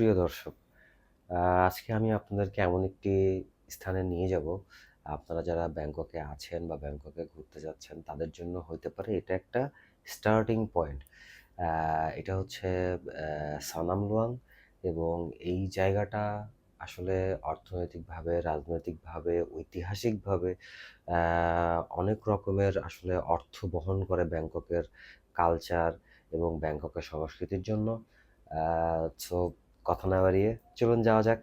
প্রিয় দর্শক আজকে আমি আপনাদেরকে এমন একটি স্থানে নিয়ে যাব। আপনারা যারা ব্যাংককে আছেন বা ব্যাংককে ঘুরতে যাচ্ছেন তাদের জন্য হতে পারে এটা একটা স্টার্টিং পয়েন্ট এটা হচ্ছে আহ, সানাম লুয়াং এবং এই জায়গাটা আসলে অর্থনৈতিকভাবে রাজনৈতিকভাবে ঐতিহাসিকভাবে অনেক রকমের আসলে অর্থ বহন করে ব্যাংককের কালচার এবং ব্যাংককের সংস্কৃতির জন্য। সো কথা না বাড়িয়ে চলুন যাওয়া যাক।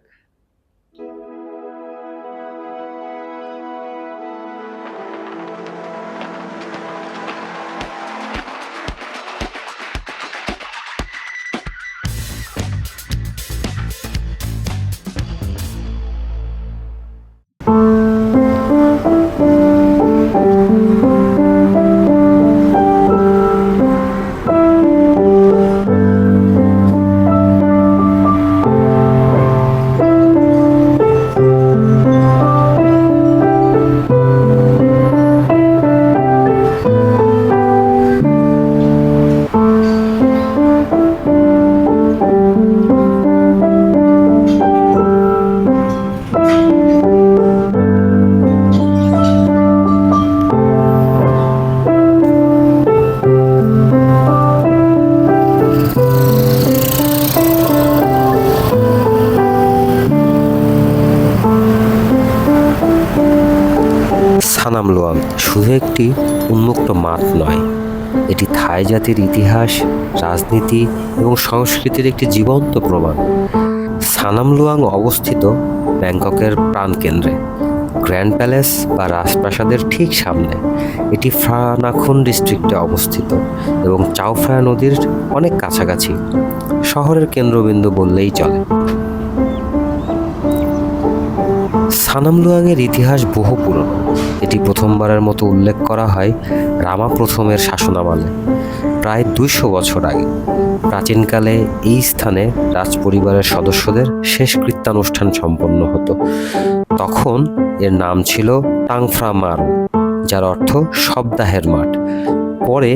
শুধু একটি উন্মুক্ত মাঠ নয়, এটি থাই জাতির ইতিহাস, রাজনীতি এবং সংস্কৃতির একটি জীবন্ত প্রমাণ। সানাম লুয়াং অবস্থিত ব্যাংককের প্রাণকেন্দ্রে। গ্র্যান্ড প্যালেস বা রাজপ্রাসাদের ঠিক সামনে এটি ফ্রানাখুন ডিস্ট্রিক্টে অবস্থিত এবং চাওফ্রায়া নদীর অনেক কাছাকাছি। শহরের কেন্দ্রবিন্দু বললেই চলে। সানাম লুয়াংয়ের ইতিহাস বহু পুরনো। এটি প্রথমবারের মতো উল্লেখ করা হয় রামা প্রথমের শাসনামলে। প্রায় দুইশো বছর আগে। প্রাচীনকালে এই স্থানে রাজপরিবারের সদস্যদের শেষ কৃত্যানুষ্ঠান সম্পন্ন হতো। তখন এর নাম ছিল টাংফ্রা মার যার অর্থ শবদাহের মাঠ। পরে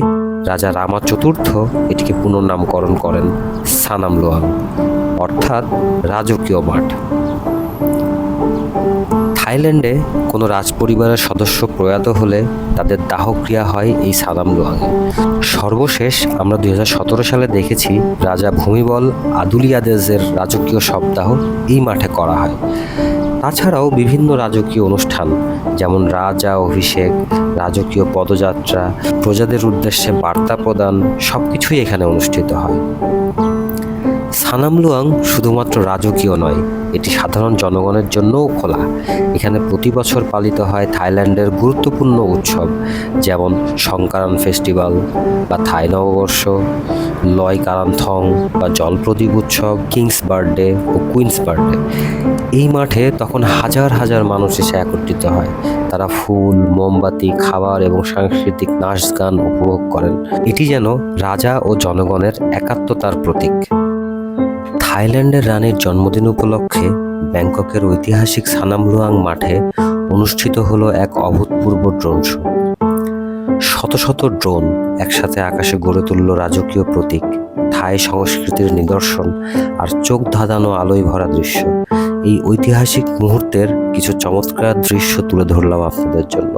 রাজা রামা চতুর্থ এটিকে পুনর্নামকরণ করেন সানাম লোয়াং অর্থাৎ রাজকীয় মাঠ। থাইল্যান্ডে কোনো রাজপরিবারের সদস্য প্রয়াত হলে তাদের দাহক্রিয়া হয় এই সাদাম লোয়াংয়ে সর্বশেষ আমরা দুই হাজার সতেরো সালে দেখেছি রাজা ভূমিবল আদুলিয়াদেজের রাজকীয় সপ্তাহ এই মাঠে করা হয়। তাছাড়াও বিভিন্ন রাজকীয় অনুষ্ঠান, যেমন রাজা অভিষেক, রাজকীয় পদযাত্রা, প্রজাদের উদ্দেশ্যে বার্তা প্রদান সব কিছুই এখানে অনুষ্ঠিত হয়। সানামলুয়াং শুধুমাত্র রাজকীয় নয়, এটি সাধারণ জনগণের জন্যও খোলা। এখানে প্রতি বছর পালিত হয় থাইল্যান্ডের গুরুত্বপূর্ণ উৎসব, যেমন সংকারান ফেস্টিভ্যাল বা থাই নববর্ষ, লয় কারান্থং বা জলপ্রদীপ উৎসব, কিংস বার্থডে ও কুইন্স বার্থডে। এই মাঠে তখন হাজার হাজার মানুষ এসে একত্রিত হয়। তারা ফুল, মোমবাতি, খাবার এবং সাংস্কৃতিক নাচ গান উপভোগ করেন। এটি যেন রাজা ও জনগণের একাত্মতার প্রতীক। থাইল্যান্ডের রানীর জন্মদিন উপলক্ষে ব্যাংককের ঐতিহাসিক সানামলুয়াং মাঠে অনুষ্ঠিত হলো এক অভূতপূর্ব ড্রোন শো। শত শত ড্রোন একসাথে আকাশে গড়ে তুলল রাজকীয় প্রতীক, থাই সংস্কৃতির নিদর্শন আর চোখ ধাঁধানো আলোয় ভরা দৃশ্য। এই ঐতিহাসিক মুহূর্তের কিছু চমৎকার দৃশ্য তুলে ধরলাম আপনাদের জন্য।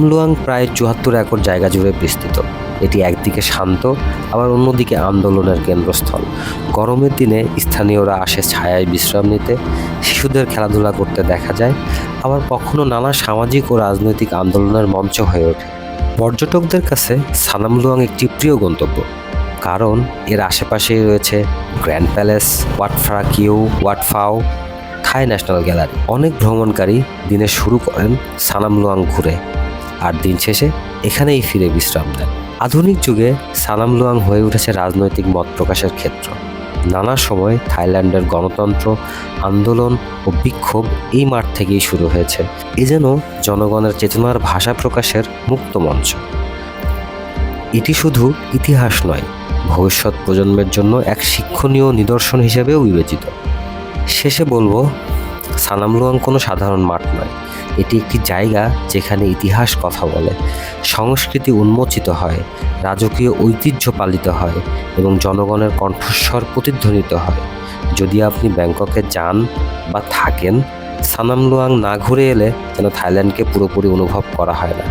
সানামলুয়াং প্রায় চুয়াত্তর একর জায়গা জুড়ে বিস্তৃত। এটি একদিকে শান্ত, আবার অন্যদিকে আন্দোলনের কেন্দ্রস্থল। গরমের দিনে স্থানীয়রা আসে ছায়ায় বিশ্রাম নিতে, শিশুদের খেলাধুলা করতে দেখা যায়, আবার কখনো নানা সামাজিক ও রাজনৈতিক আন্দোলনের মঞ্চ হয়ে ওঠে। পর্যটকদের কাছে সানামলুয়াং একটি প্রিয় গন্তব্য, কারণ এর আশেপাশেই রয়েছে grand palace, Wat Phra Kaew, Wat Pho, Thai national gallery. অনেক ভ্রমণকারী দিনে শুরু করেন সানামলুয়াং ঘুরে। আর দিন শেষে এখানেই ফিরে বিশ্রাম দেন আধুনিক যুগে সানামলুয়াং হয়ে উঠেছে রাজনৈতিক মত প্রকাশের ক্ষেত্র। নানা সময় থাইল্যান্ডের গণতন্ত্র, আন্দোলন ও বিক্ষোভ এই মাঠ থেকেই শুরু হয়েছে। এ যেন জনগণের চেতনার ভাষা প্রকাশের মুক্ত মঞ্চ। এটি শুধু ইতিহাস নয়, ভবিষ্যৎ প্রজন্মের জন্য এক শিক্ষণীয় নিদর্শন হিসেবেও বিবেচিত। শেষে বলব সানামলুয়াং কোনো সাধারণ মাঠ নয়। এটি একটি জায়গা যেখানে ইতিহাস কথা বলে। সংস্কৃতি উন্মোচিত হয়, রাজকীয় ঐতিহ্য পালিত হয় এবং জনগণের কণ্ঠস্বর প্রতিধ্বনিত হয়। যদি আপনি ব্যাংককে যান বা থাকেন, সানামলুয়াং না ঘুরে এলে যেন থাইল্যান্ডকে পুরোপুরি অনুভব করা হয় না।